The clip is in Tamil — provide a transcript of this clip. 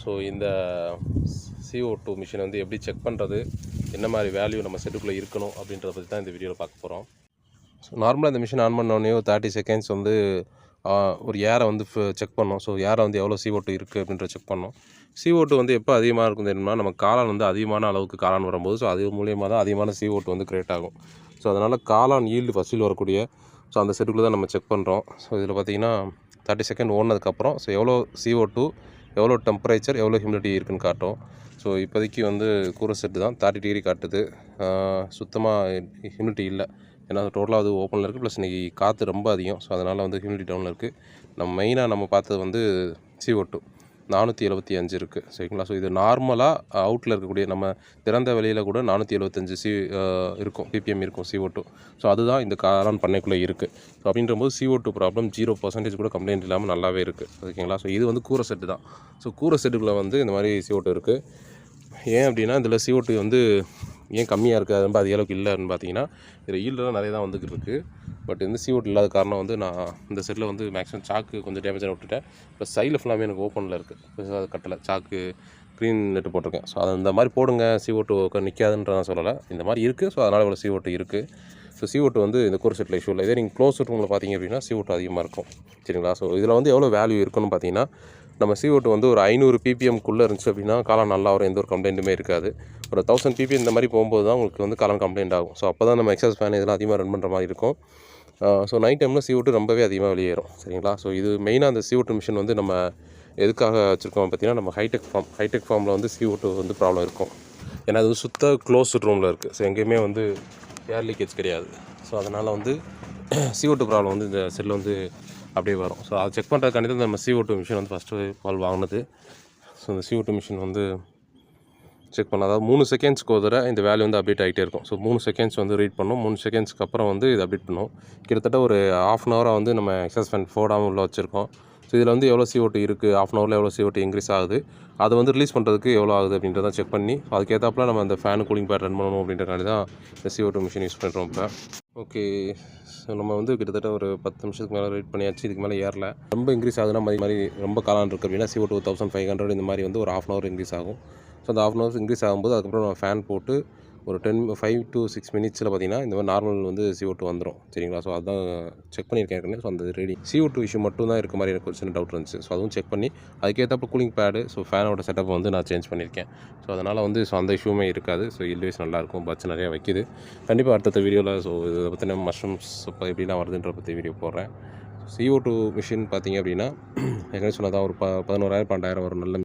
ஸோ இந்த சிஓ டூ மிஷின் வந்து எப்படி செக் பண்ணுறது என்ன மாதிரி வேல்யூ நம்ம செட்டுக்குள்ளே இருக்கணும் அப்படின்றத பற்றி தான் இந்த வீடியோவில் பார்க்க போகிறோம் ஸோ நார்மலாக இந்த மிஷின் ஆன் பண்ணோடனே தேர்ட்டி செகண்ட்ஸ் வந்து ஒரு ஏரை வந்து செக் பண்ணோம். ஸோ ஏரை வந்து எவ்வளோ சிஓ டூ இருக்குது அப்படின்ற செக் பண்ணோம். சிஓ டூ வந்து எப்போ அதிகமாக இருக்கும் தெரியுமா நம்ம காளான் வந்து அதிகமான அளவுக்கு காளான் வரும்போது ஸோ அது மூலியமாக தான் அதிகமான சிஓ டூ வந்து கிரியேட் ஆகும். ஸோ அதனால் காளான் ஈல்டு ஃபஸ்ட்டில் வரக்கூடிய ஸோ அந்த செட்டுக்குள்ளே தான் நம்ம செக் பண்ணுறோம் ஸோ இதில் பார்த்தீங்கன்னா தேர்ட்டி செகண்ட் ஓடினதுக்கப்புறம் ஸோ எவ்வளோ சிஓ டூ எவ்வளோ டெம்பரேச்சர் எவ்வளோ ஹியூமிடிட்டி இருக்குன்னு காட்டும். ஸோ இப்போதைக்கு வந்து கூரை செட்டு தான் தேர்ட்டி டிகிரி காட்டுது. சுத்தமாக ஹியூமிடிட்டி இல்லை. ஏன்னா டோட்டலாக அது ஓப்பனில் இருக்குது ப்ளஸ் இன்றைக்கி காற்று ரொம்ப அதிகம். ஸோ அதனால் வந்து ஹியூமிடிட்டி டவுனில் இருக்குது நம்ம மெயினாக நம்ம பார்த்தது வந்து CO2 டூ நானூற்றி எழுபத்தி அஞ்சு இருக்குது சரிங்களா? ஸோ இது நார்மலாக uh, அவுட்டில் இருக்கக்கூடிய நம்ம திறந்த வெளியில் கூட நானூற்றி எழுபத்தஞ்சு சி uh, இருக்கும். பிபிஎம் இருக்கும் சிஓ டூ ஸோ அதுதான் இந்த காரான் பண்ணைக்குள்ளே இருக்குது so அப்படின்றபோது CO two problem zero percentage கூட கம்ப்ளைண்ட் இல்லாமல் நல்லாவே இருக்குது ஓகேங்களா? ஸோ இது வந்து கூரை செட்டு தான். ஸோ கூரை செட்டுக்குள்ளே வந்து இந்த மாதிரி சிஓ டூ இருக்குது ஏன் அப்படின்னா இதில் சிஓ டூ வந்து ஏன் கம்மியாக இருக்குது ரொம்ப அதிக அளவுக்கு இல்லைன்னு பார்த்தீங்கன்னா இதில் ஈல்டெலாம் நிறைய தான் வந்துக்கிட்டு இருக்குது பட் இந்த CO2 இல்லாத காரணம் வந்து நான் இந்த செட்டில் வந்து மேக்ஸிமம் சாக்கு கொஞ்சம் டேமேஜாக விட்டுட்டேன். ப்ளஸ் சைடில் ஃபுல்லாமே எனக்கு ஓப்பனில் இருக்குது அது கட்டலை. சாக்கு க்ரீன் நெட்டு போட்டிருக்கேன். ஸோ அது இந்த மாதிரி போடுங்க. சிஓட்டு நிற்காதுன்ற நான் சொல்லலை. இந்த மாதிரி இருக்குது ஸோ அதனால் இவ்வளோ சிஓட்டு இருக்குது ஸோ சிஓட்டு வந்து இந்த கோர் செட்டில் இஷ்யூ இல்லை. இதே நீங்கள் க்ளோஸ் ரூமில் பார்த்தீங்க அப்படின்னா சிஓட்டு அதிகமாக இருக்கும். சரிங்களா? ஸோ இதில் வந்து எவ்வளோ வேல்யூ இருக்குன்னு பார்த்தீங்கன்னா நம்ம CO2 டூ வந்து ஒரு ஐநூறு பிபிஎம்குள்ளே இருந்துச்சு அப்படின்னா காலம் நல்லா வரும். எந்த ஒரு கம்ப்ளைண்ட்டுமே இருக்காது. ஒரு தௌசண்ட் பிபிஎம் இந்த மாதிரி போகும்போது தான் உங்களுக்கு வந்து காலம் கம்ப்ளைண்ட் ஆகும். ஸோ அப்போ தான் நம்ம எக்ஸஸ் ஃபேன் இதெல்லாம் அதிகமாக ரன் பண்ணுற மாதிரி இருக்கும். ஸோ நைட் டைமில் CO2 டூ ரொம்பவே அதிகமாக வெளியேறும். சரிங்களா? ஸோ இது மெயினாக அந்த CO2 டூ மிஷின் வந்து நம்ம எதுக்காக வச்சுருக்கோம் பார்த்தீங்கன்னா நம்ம ஹைடெக் ஃபார்ம் ஹைடெக் ஃபார்மில் வந்து CO2 டூ வந்து ப்ராப்ளம் இருக்கும். ஏன்னா அது வந்து சுத்த க்ளோஸ்டு ரூமில் இருக்குது ஸோ எங்கேயுமே வந்து ஏர் லீக்கேஜ் கிடையாது. ஸோ அதனால் வந்து CO2 டூ ப்ராப்ளம் வந்து இந்த செல்லு வந்து அப்படியே வரும். ஸோ அதை செக் பண்ணுறதுக்காண்டி தான் நம்ம CO2 டூ மிஷின் வந்து ஃபஸ்ட்டு பால் வாங்கினது. ஸோ இந்த CO2 டூ மிஷின் வந்து செக் பண்ணலாம் அதாவது மூணு செகண்ட்ஸ்க்கு ஒரு தடவை இந்த வேல்யூ வந்து அப்டேட் ஆகிட்டே இருக்கும். ஸோ மூணு செகண்ட்ஸ் வந்து ரீட் பண்ணும். மூணு செகண்ட்ஸ்க்கு அப்புறம் வந்து இது அப்டேட் பண்ணும். கிட்டத்தட்ட ஒரு ஆஃப் அன் ஹவராக வந்து நம்ம எக்ஸஸ் ஃபேன் போடாமல் உள்ள வச்சுருக்கோம். ஸோ இதில் வந்து எவ்வளோ CO2 இருக்குது ஆஃப் அன் ஹவரில் எவ்வளோ CO2 இன்க்ரீஸ் ஆகுது? அதை வந்து ரிலீஸ் பண்ணுறதுக்கு எவ்வளோ ஆகுது அப்படின்றத செக் பண்ணி அதுக்கேற்றாப்புல நம்ம அந்த ஃபேன் கூலிங் பேட் ரன் பண்ணணும் அப்படின்றனால தான் இந்த CO2 மிஷின் யூஸ் பண்ணுறோம் இப்போ. ஓகே ஸோ நம்ம வந்து கிட்டத்தட்ட ஒரு பத்து நிமிஷத்துக்கு மேலே வெயிட் பண்ணியாச்சு இதுக்கு மேலே ஏறல. ரொம்ப இன்க்ரீஸ் ஆகுதுன்னா மாதிரி மாதிரி ரொம்ப காலான் இருக்குது அப்படின்னா CO two thousand five hundred இந்த மாதிரி வந்து ஒரு ஆஃப் அன் ஹவர் இன்க்ரீஸ் ஆகும். ஸோ அந்த ஆஃப் அன் ஹவர்ஸ் இன்க்ரீஸ் ஆகும்போது அதுக்கப்புறம் நம்ம ஃபேன் போட்டு ஒரு டென் ஃபைவ் டு சிக்ஸ் மினிட்ஸில் பார்த்தீங்கன்னா இந்த மாதிரி நார்மல் வந்து சிஓ டூ வந்துடும் சரிங்களா? ஸோ அதான் செக் பண்ணியிருக்கேன் ஏற்கனவே. ஸோ அந்த ரெடி சிஓ டூ இஷ்யூ மட்டும் தான் இருக்க மாதிரி எனக்கு ஒரு சின்ன டவுட் இருந்துச்சு. ஸோ அதுவும் செக் பண்ணி அதுக்கேற்றப்ப கூலிங் பேடு ஸோ ஃபேனோட செட்டப் வந்து நான் சேஞ்ச் பண்ணியிருக்கேன். ஸோ அதனால் வந்து ஸோ அந்த இஷ்யூமே இருக்காது. ஸோ இல்வேஸ் நல்லாயிருக்கும். பட்ஸ் நிறையா வைக்கிது. கண்டிப்பாக அடுத்த வீடியோவில் ஸோ இதை பற்றின மஷ்ரூம்ஸ் இப்போ எப்படிலாம் வருதுன்ற பற்றி வீடியோ போடுறேன். சிஓ டூ மிஷின் பார்த்தீங்க அப்படின்னா ஏற்கனவே சொன்னதான் ஒரு ப பதினோராயிரம் பன்னெண்டாயிரம் வரும். நல்ல